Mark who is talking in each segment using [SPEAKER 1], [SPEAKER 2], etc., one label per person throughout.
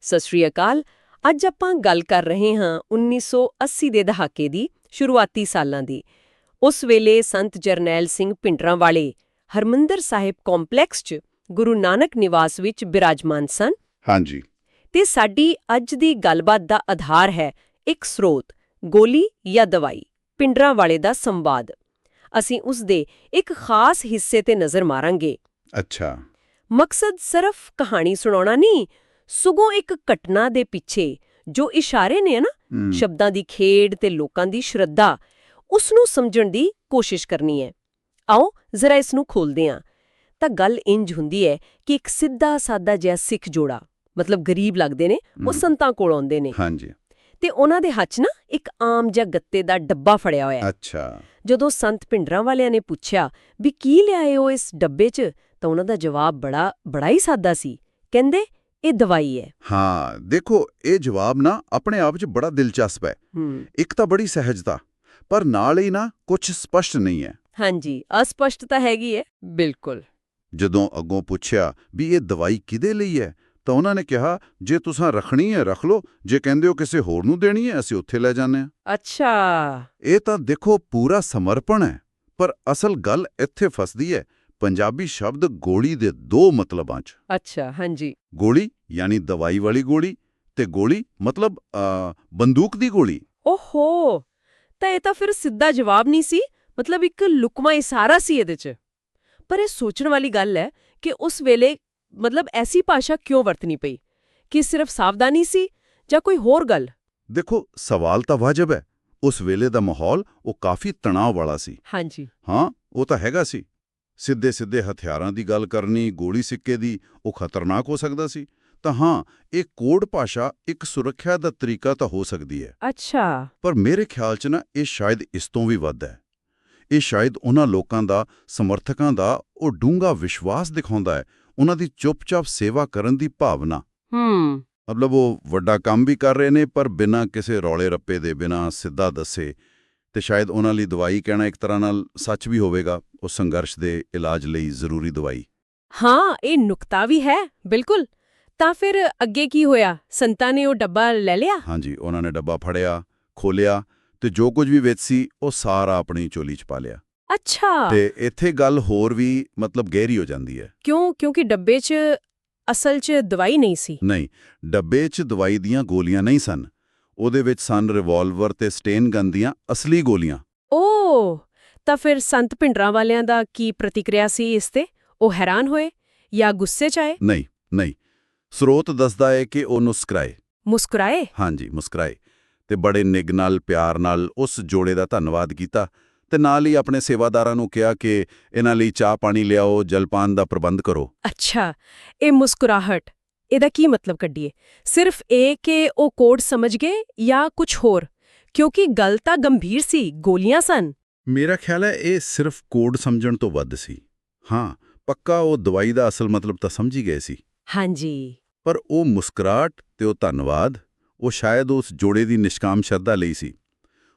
[SPEAKER 1] ਸਤਿ ਸ਼੍ਰੀ ਅਕਾਲ। ਅੱਜ ਆਪਾਂ ਗੱਲ ਕਰ ਰਹੇ ਹਾਂ 1980 ਦੇ ਦਹਾਕੇ ਦੀ ਸ਼ੁਰੂਆਤੀ ਸਾਲਾਂ ਦੀ। ਉਸ ਵੇਲੇ ਸੰਤ ਜਰਨੈਲ ਸਿੰਘ ਭਿੰਡਰਾਂ ਵਾਲੇ ਹਰਮੰਦਰ ਸਾਹਿਬ ਕੰਪਲੈਕਸ 'ਚ ਗੁਰੂ ਨਾਨਕ ਨਿਵਾਸ ਵਿੱਚ ਬਿਰਾਜਮਾਨ ਸਨ।
[SPEAKER 2] ਹਾਂਜੀ।
[SPEAKER 1] ਤੇ ਸਾਡੀ ਅੱਜ ਦੀ ਗੱਲਬਾਤ ਦਾ ਆਧਾਰ ਹੈ ਇੱਕ ਸਰੋਤ ਗੋਲੀ ਜਾਂ ਦਵਾਈ ਪਿੰਡਰਾਂ ਵਾਲੇ ਦਾ ਸੰਵਾਦ। ਅਸੀਂ ਉਸ ਦੇ ਇੱਕ ਖਾਸ ਹਿੱਸੇ ਤੇ ਨਜ਼ਰ ਮਾਰਾਂਗੇ।
[SPEAKER 2] ਅੱਛਾ।
[SPEAKER 1] ਮਕਸਦ ਸਿਰਫ ਕਹਾਣੀ ਸੁਣਾਉਣਾ ਨਹੀਂ ਸਗੋਂ ਇੱਕ ਘਟਨਾ ਦੇ ਪਿੱਛੇ ਜੋ ਇਸ਼ਾਰੇ ਨੇ ਨਾ ਸ਼ਬਦਾਂ ਦੀ ਖੇਡ ਤੇ ਲੋਕਾਂ ਦੀ ਸ਼ਰਧਾ ਉਸ ਨੂੰ ਸਮਝਣ ਦੀ ਕੋਸ਼ਿਸ਼ ਕਰਨੀ ਹੈ। ਆਓ ਜ਼ਰਾ ਇਸ ਨੂੰ ਖੋਲਦੇ ਹਾਂ। ਤਾਂ ਗੱਲ ਇੰਜ ਹੁੰਦੀ ਹੈ ਕਿ ਇੱਕ ਸਿੱਧਾ ਸਾਦਾ ਜਿਹਾ ਸਿੱਖ ਜੋੜਾ ਮਤਲਬ ਗਰੀਬ ਲੱਗਦੇ ਨੇ ਉਹ। ਸੰਤਾਂ ਕੋਲ ਆਉਂਦੇ ਨੇ।
[SPEAKER 2] ਹਾਂਜੀ।
[SPEAKER 1] ਤੇ ਉਹਨਾਂ ਦੇ ਹੱਥ 'ਚ ਨਾ ਇੱਕ ਆਮ ਜਿਹਾ ਗੱਤੇ ਦਾ ਡੱਬਾ ਫੜਿਆ ਹੋਇਆ ਹੈ।
[SPEAKER 2] ਅੱਛਾ।
[SPEAKER 1] ਜਦੋਂ ਸੰਤ ਭਿੰਡਰਾਂ ਵਾਲਿਆਂ ਨੇ ਪੁੱਛਿਆ ਵੀ ਕੀ ਲਿਆਏ ਹੋ ਇਸ ਡੱਬੇ 'ਚ ਤਾਂ ਉਹਨਾਂ ਦਾ ਜਵਾਬ ਬੜਾ ਬੜਾ ਹੀ ਸਾਦਾ ਸੀ। ਕਹਿੰਦੇ ਇਹ ਦਵਾਈ ਹੈ।
[SPEAKER 2] ਹਾਂ ਦੇਖੋ ਇਹ ਜਵਾਬ ਨਾ ਆਪਣੇ ਆਪ 'ਚ ਬੜਾ ਦਿਲਚਸਪ ਹੈ। ਇੱਕ ਤਾਂ ਬੜੀ ਸਹਿਜਤਾ ਪਰ ਨਾਲ ਹੀ ਨਾ ਕੁਝ ਸਪਸ਼ਟ ਨਹੀਂ ਹੈ।
[SPEAKER 1] ਹਾਂਜੀ ਅਸਪਸ਼ਟਤਾ ਹੈਗੀ ਹੈ। ਬਿਲਕੁਲ।
[SPEAKER 2] ਜਦੋਂ ਅੱਗੋਂ ਪੁੱਛਿਆ ਵੀ ਇਹ ਦਵਾਈ ਕਿਹਦੇ ਲਈ ਹੈ ਤਾਂ ਉਹਨਾਂ ਨੇ ਕਿਹਾ ਜੇ ਤੁਸੀਂ ਰੱਖਣੀ ਹੈ ਰੱਖ ਲਓ। ਜੇ ਕਹਿੰਦੇ ਹੋ ਕਿਸੇ ਹੋਰ ਨੂੰ ਦੇਣੀ ਹੈ ਅਸੀਂ ਉੱਥੇ ਲੈ ਜਾਂਦੇ ਹਾਂ।
[SPEAKER 1] ਅੱਛਾ।
[SPEAKER 2] ਇਹ ਤਾਂ ਦੇਖੋ ਪੂਰਾ ਸਮਰਪਣ ਹੈ ਪਰ ਅਸਲ ਗੱਲ ਇੱਥੇ ਫਸਦੀ ਹੈ ਪੰਜਾਬੀ ਸ਼ਬਦ ਗੋਲੀ ਦੇ ਦੋ ਮਤਲਬਾਂ 'ਚ।
[SPEAKER 1] ਅੱਛਾ ਹਾਂਜੀ।
[SPEAKER 2] ਗੋਲੀ ਯਾਨੀ ਦਵਾਈ ਵਾਲੀ ਗੋਲੀ ਤੇ ਗੋਲੀ ਮਤਲਬ ਬੰਦੂਕ ਦੀ ਗੋਲੀ।
[SPEAKER 1] ਓਹੋ! ਤਾਂ ਇਹ ਤਾਂ ਫਿਰ ਸਿੱਧਾ ਜਵਾਬ ਨਹੀਂ ਸੀ ਮਤਲਬ ਇੱਕ ਲੁਕਮਾ ਇਸ਼ਾਰਾ ਸੀ ਇਹਦੇ 'ਚ। ਪਰ ਇਹ ਸੋਚਣ ਵਾਲੀ ਗੱਲ ਹੈ ਕਿ ਉਸ ਵੇਲੇ ਮਤਲਬ ਐਸੀ ਭਾਸ਼ਾ ਕਿਉਂ ਵਰਤਣੀ ਪਈ? ਕਿ ਸਿਰਫ ਸਾਵਧਾਨੀ ਸੀ ਜਾਂ ਕੋਈ ਹੋਰ ਗੱਲ?
[SPEAKER 2] ਦੇਖੋ ਸਵਾਲ ਤਾਂ ਵਾਜਬ ਹੈ। ਉਸ ਵੇਲੇ ਦਾ ਮਾਹੌਲ ਉਹ ਕਾਫੀ ਤਣਾਅ ਵਾਲਾ ਸੀ।
[SPEAKER 1] ਹਾਂਜੀ।
[SPEAKER 2] ਹਾਂ ਉਹ ਤਾਂ ਹੈਗਾ ਸੀ। ਸਿੱਧੇ ਸਿੱਧੇ ਹਥਿਆਰਾਂ ਦੀ ਗੱਲ ਕਰਨੀ ਗੋਲੀ ਸਿੱਕੇ ਦੀ ਉਹ ਖਤਰਨਾਕ ਹੋ ਸਕਦਾ ਸੀ। ਤਾਂ ਹਾਂ ਇਹ ਕੋਡ ਭਾਸ਼ਾ ਇੱਕ ਸੁਰੱਖਿਆ ਦਾ ਤਰੀਕਾ ਤਾਂ ਹੋ ਸਕਦੀ ਹੈ।
[SPEAKER 1] ਅੱਛਾ।
[SPEAKER 2] ਪਰ ਮੇਰੇ ਖਿਆਲ 'ਚ ਨਾ ਇਹ ਸ਼ਾਇਦ ਇਸ ਤੋਂ ਵੀ ਵੱਧ ਹੈ। ਇਹ ਸ਼ਾਇਦ ਉਹਨਾਂ ਲੋਕਾਂ ਦਾ ਸਮਰਥਕਾਂ ਦਾ ਉਹ ਡੂੰਘਾ ਵਿਸ਼ਵਾਸ ਦਿਖਾਉਂਦਾ ਹੈ ਉਹਨਾਂ ਦੀ ਚੁੱਪਚਾਪ ਸੇਵਾ ਕਰਨ ਦੀ ਭਾਵਨਾ।
[SPEAKER 1] ਹੂੰ।
[SPEAKER 2] ਮਤਲਬ ਉਹ ਵੱਡਾ ਕੰਮ ਵੀ ਕਰ ਰਹੇ ਨੇ ਪਰ ਬਿਨਾਂ ਕਿਸੇ ਰੌਲੇ ਰੱਪੇ ਦੇ ਬਿਨਾਂ ਸਿੱਧਾ ਦੱਸੇ ਤੇ ਸ਼ਾਇਦ ਉਹਨਾਂ ਲਈ ਦਵਾਈ ਕਹਿਣਾ ਇੱਕ ਤਰ੍ਹਾਂ ਨਾਲ ਸੱਚ ਵੀ ਹੋਵੇਗਾ ਉਹ ਸੰਘਰਸ਼ ਦੇ ਇਲਾਜ ਲਈ ਜ਼ਰੂਰੀ ਦਵਾਈ।
[SPEAKER 1] ਹਾਂ ਇਹ ਨੁਕਤਾ ਵੀ ਹੈ ਬਿਲਕੁਲ। ਤਾਂ ਫਿਰ ਅੱਗੇ ਕੀ ਹੋਇਆ? ਸੰਤਾਂ ਨੇ ਉਹ ਡੱਬਾ ਲੈ ਲਿਆ?
[SPEAKER 2] ਹਾਂਜੀ ਉਹਨਾਂ ਨੇ ਡੱਬਾ ਫੜਿਆ ਖੋਲਿਆ ਤੇ ਜੋ ਕੁਝ ਵੀ ਵਿੱਚ ਸੀ ਉਹ ਸਾਰਾ ਆਪਣੀ ਝੋਲੀ 'ਚ ਪਾ ਲਿਆ।
[SPEAKER 1] ਅੱਛਾ।
[SPEAKER 2] ਤੇ ਇੱਥੇ ਗੱਲ ਹੋਰ ਵੀ ਮਤਲਬ ਗਹਿਰੀ ਹੋ ਜਾਂਦੀ ਹੈ।
[SPEAKER 1] ਕਿਉਂ? ਕਿਉਂਕਿ ਡੱਬੇ 'ਚ ਅਸਲ 'ਚ ਦਵਾਈ ਨਹੀਂ ਸੀ।
[SPEAKER 2] ਨਹੀਂ ਡੱਬੇ 'ਚ ਦਵਾਈ ਦੀਆਂ ਗੋਲੀਆਂ ਨਹੀਂ ਸਨ। ਉਹਦੇ ਵਿੱਚ ਸਨ ਰਿਵਾਲਵਰ ਤੇ ਸਟੇਨ ਗਨ ਦੀਆਂ ਅਸਲੀ ਗੋਲੀਆਂ।
[SPEAKER 1] ਓ ਤਾਂ ਫਿਰ ਸੰਤ ਭਿੰਡਰਾਂ ਵਾਲਿਆਂ ਦਾ ਕੀ ਪ੍ਰਤੀਕਿਰਿਆ ਸੀ ਇਸ ਤੇ? ਉਹ ਹੈਰਾਨ ਹੋਏ ਜਾਂ ਗੁੱਸੇ 'ਚ ਆਏ?
[SPEAKER 2] ਨਹੀਂ ਨਹੀਂ। ਸਰੋਤ ਦੱਸਦਾ ਹੈ ਕਿ ਉਹ ਮੁਸਕਰਾਏ।
[SPEAKER 1] ਮੁਸਕਰਾਏ?
[SPEAKER 2] ਹਾਂਜੀ ਮੁਸਕਰਾਏ। ਤੇ ਬੜੇ ਨਿੱਘ ਨਾਲ ਪਿਆਰ ਨਾਲ ਉਸ ਜੋੜੇ ਦਾ ਧੰਨਵਾਦ ਕੀਤਾ ਤੇ ਨਾਲ ਹੀ ਆਪਣੇ ਸੇਵਾਦਾਰਾਂ ਨੂੰ ਕਿਹਾ ਕਿ ਇਹਨਾਂ ਲਈ ਚਾਹ ਪਾਣੀ ਲਿਆਓ ਜਲਪਾਨ ਦਾ ਪ੍ਰਬੰਧ ਕਰੋ।
[SPEAKER 1] ਅੱਛਾ ਇਹ ਮੁਸਕਰਾਹਟ। ਇਹਦਾ ਕੀ ਮਤਲਬ ਕੱਢੀਏ? ਸਿਰਫ ਇਹ ਕਿ ਉਹ ਕੋਡ ਸਮਝ ਗਏ ਜਾਂ ਕੁਝ ਹੋਰ? ਕਿਉਂਕਿ ਗੱਲ ਤਾਂ ਗੰਭੀਰ ਸੀ ਗੋਲੀਆਂ ਸਨ।
[SPEAKER 2] ਮੇਰਾ ਖਿਆਲ ਹੈ ਇਹ ਸਿਰਫ ਕੋਡ ਸਮਝਣ ਤੋਂ ਵੱਧ ਸੀ। ਹਾਂ ਪੱਕਾ ਉਹ ਦਵਾਈ ਦਾ ਅਸਲ ਮਤਲਬ ਤਾਂ ਸਮਝ ਹੀ ਗਏ ਸੀ।
[SPEAKER 1] ਹਾਂਜੀ।
[SPEAKER 2] ਪਰ ਉਹ ਮੁਸਕਰਾਹਟ ਤੇ ਉਹ ਧੰਨਵਾਦ ਉਹ ਸ਼ਾਇਦ ਉਸ ਜੋੜੇ ਦੀ ਨਿਸ਼ਕਾਮ ਸ਼ਰਧਾ ਲਈ ਸੀ।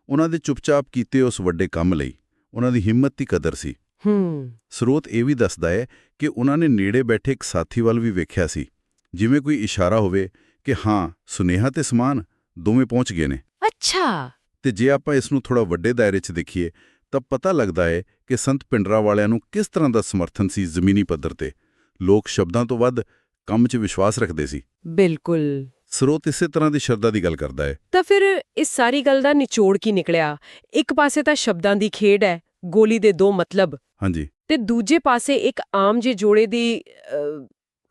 [SPEAKER 2] ਉਹਨਾਂ ਦੇ ਚੁੱਪਚਾਪ ਕੀਤੇ ਉਸ ਵੱਡੇ ਕੰਮ ਲਈ ਉਹਨਾਂ ਦੀ ਹਿੰਮਤ ਦੀ ਕਦਰ ਸੀ।
[SPEAKER 1] ਹੂੰ।
[SPEAKER 2] ਸਰੋਤ ਇਹ ਵੀ ਦੱਸਦਾ ਹੈ ਕਿ ਉਹਨਾਂ ਨੇ ਨੇੜੇ ਬੈਠੇ ਇੱਕ ਸਾਥੀ ਵੱਲ ਵੀ ਵੇਖਿਆ ਸੀ। ਜਿਵੇਂ ਕੋਈ ਇਸ਼ਾਰਾ ਹੋਵੇ ਕਿ ਹਾਂ ਸੁਨੇਹਾ ਤੇ ਸਮਾਨ ਦੋਵੇਂ ਪਹੁੰਚ ਗਏ ਨੇ।
[SPEAKER 1] ਅੱਛਾ।
[SPEAKER 2] ਤੇ ਜੇ ਆਪਾਂ ਇਸ ਨੂੰ ਥੋੜਾ ਵੱਡੇ ਦਾਇਰੇ 'ਚ ਦੇਖੀਏ ਤਾਂ ਪਤਾ ਲੱਗਦਾ ਹੈ ਕਿ ਸੰਤ ਪਿੰਡਰਾ ਵਾਲਿਆਂ ਨੂੰ ਕਿਸ ਤਰ੍ਹਾਂ ਦਾ ਸਮਰਥਨ ਸੀ ਜ਼ਮੀਨੀ ਪੱਧਰ ਤੇ। ਲੋਕ ਸ਼ਬਦਾਂ ਤੋਂ ਵੱਧ ਕੰਮ 'ਚ ਵਿਸ਼ਵਾਸ ਰੱਖਦੇ ਸੀ।
[SPEAKER 1] ਬਿਲਕੁਲ।
[SPEAKER 2] ਸਰੋਤ ਇਸੇ ਤਰ੍ਹਾਂ ਦੀ ਸ਼ਰਧਾ ਦੀ ਗੱਲ ਕਰਦਾ ਹੈ
[SPEAKER 1] ਤਾਂ ਫਿਰ ਇਸ ਸਾਰੀ ਗੱਲ ਦਾ ਨਿਚੋੜ ਕੀ ਨਿਕਲਿਆ? ਇੱਕ ਪਾਸੇ ਤਾਂ ਸ਼ਬਦਾਂ ਦੀ ਖੇਡ ਹੈ ਗੋਲੀ ਦੇ ਦੋ ਮਤਲਬ।
[SPEAKER 2] ਹਾਂਜੀ।
[SPEAKER 1] ਤੇ ਦੂਜੇ ਪਾਸੇ ਇੱਕ ਆਮ ਜੇ ਜੋੜੇ ਦੀ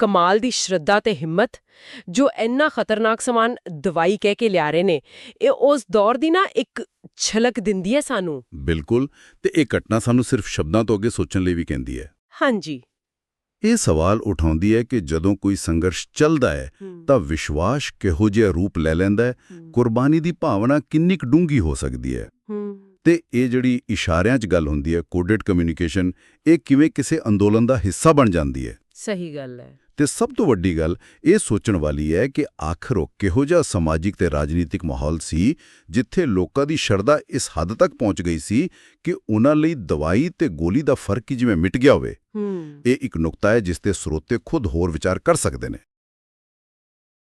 [SPEAKER 1] ਕਮਾਲ ਦੀ ਸ਼ਰਧਾ ਤੇ ਹਿੰਮਤ ਜੋ ਇੰਨਾ ਖਤਰਨਾਕ ਸਮਾਨ ਦਵਾਈ ਕਹਿ ਕੇ ਲਿਆ ਰਹੇ ਨੇ ਇਹ ਉਸ ਦੌਰ ਦੀ ਨਾ ਇੱਕ ਝਲਕ ਦਿੰਦੀ ਹੈ ਸਾਨੂੰ।
[SPEAKER 2] ਬਿਲਕੁਲ ਤੇ ਇਹ ਘਟਨਾ ਸਾਨੂੰ ਸਿਰਫ ਸ਼ਬਦਾਂ ਤੋਂ ਅੱਗੇ ਸੋਚਣ ਲਈ ਵੀ ਕਹਿੰਦੀ ਹੈ।
[SPEAKER 1] ਹਾਂਜੀ।
[SPEAKER 2] ਇਹ ਸਵਾਲ ਉਠਾਉਂਦੀ ਹੈ ਕਿ ਜਦੋਂ ਕੋਈ ਸੰਘਰਸ਼ ਚੱਲਦਾ ਹੈ ਤਾਂ ਵਿਸ਼ਵਾਸ ਕਿਹੋ ਜਿਹਾ ਰੂਪ ਲੈ ਲੈਂਦਾ ਹੈ? ਕੁਰਬਾਨੀ ਦੀ ਭਾਵਨਾ ਕਿੰਨੀ ਕੁ ਡੂੰਘੀ ਹੋ ਸਕਦੀ ਹੂੰ? ਤੇ ਇਹ ਜਿਹੜੀ ਇਸ਼ਾਰਿਆਂ 'ਚ ਗੱਲ ਹੁੰਦੀ ਹੈ ਕੋਡਡ ਕਮਿਊਨੀਕੇਸ਼ਨ ਇਹ ਕਿਵੇਂ ਕਿਸੇ ਅੰਦੋਲਨ ਦਾ ਹਿੱਸਾ ਬਣ ਜਾਂਦੀ ਹੈ?
[SPEAKER 1] ਸਹੀ ਗੱਲ ਹੈ।
[SPEAKER 2] ਤੇ ਸਭ ਤੋਂ ਵੱਡੀ ਗੱਲ ਇਹ ਸੋਚਣ ਵਾਲੀ ਹੈ ਕਿ ਆਖਰ ਉਹ ਕਿਹੋ ਜਿਹਾ ਸਮਾਜਿਕ ਤੇ ਰਾਜਨੀਤਿਕ ਮਾਹੌਲ ਸੀ ਜਿੱਥੇ ਲੋਕਾਂ ਦੀ ਸ਼ਰਧਾ ਇਸ ਹੱਦ ਤੱਕ ਪਹੁੰਚ ਗਈ ਸੀ ਕਿ ਉਹਨਾਂ ਲਈ ਦਵਾਈ ਤੇ ਗੋਲੀ ਦਾ ਫ਼ਰਕ ਹੀ ਜਿਵੇਂ ਮਿਟ ਗਿਆ ਹੋਵੇ। ਇਹ ਇੱਕ ਨੁਕਤਾ ਹੈ ਜਿਸ ਤੇ ਸਰੋਤੇ ਖੁਦ ਹੋਰ ਵਿਚਾਰ ਕਰ ਸਕਦੇ ਨੇ।